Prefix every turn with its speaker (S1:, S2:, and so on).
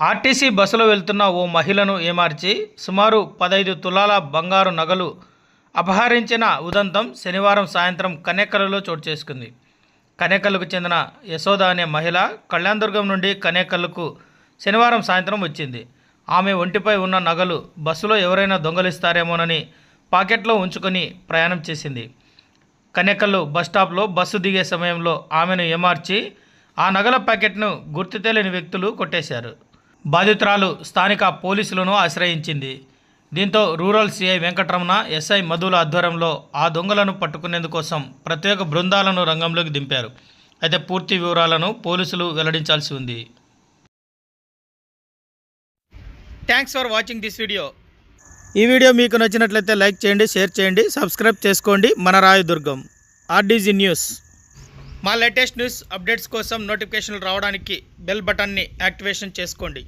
S1: RTC బస్సులో వెళ్తున్న ఓ మహిళను ఏమార్చి సుమారు పదైదు తులాల బంగారు నగలు అపహరించిన ఉదంతం శనివారం సాయంత్రం కనేకల్లో చోటు చేసుకుంది. కనేకల్లుకు చెందిన యశోద అనే మహిళ కళ్యాణదుర్గం నుండి కనేకల్లుకు శనివారం సాయంత్రం వచ్చింది. ఆమె ఒంటిపై ఉన్న నగలు బస్సులో ఎవరైనా దొంగలిస్తారేమోనని పాకెట్లో ఉంచుకొని ప్రయాణం చేసింది. కనేకల్లు బస్టాప్లో బస్సు దిగే సమయంలో ఆమెను ఏమార్చి ఆ నగల ప్యాకెట్ను గుర్తు తెలియని వ్యక్తులు కొట్టేశారు. బాధితురాలు స్థానిక పోలీసులను ఆశ్రయించింది. దీంతో రూరల్ సిఐ వెంకటరమణ ఎస్ఐ మధుల ఆధ్వర్యంలో ఆ దొంగలను పట్టుకునేందుకోసం ప్రత్యేక బృందాలను రంగంలోకి దింపారు. అయితే పూర్తి వివరాలను పోలీసులు వెల్లడించాల్సి ఉంది. Thanks for watching this video ఈ వీడియో మీకు నచ్చినట్లయితే లైక్ చేయండి షేర్ చేయండి సబ్స్క్రైబ్ చేసుకోండి. మన రాయదుర్గం ఆర్డీజీ న్యూస్. మా లేటెస్ట్ న్యూస్ అప్డేట్స్ కోసం నోటిఫికేషన్లు రావడానికి బెల్ బటన్ని యాక్టివేషన్ చేసుకోండి.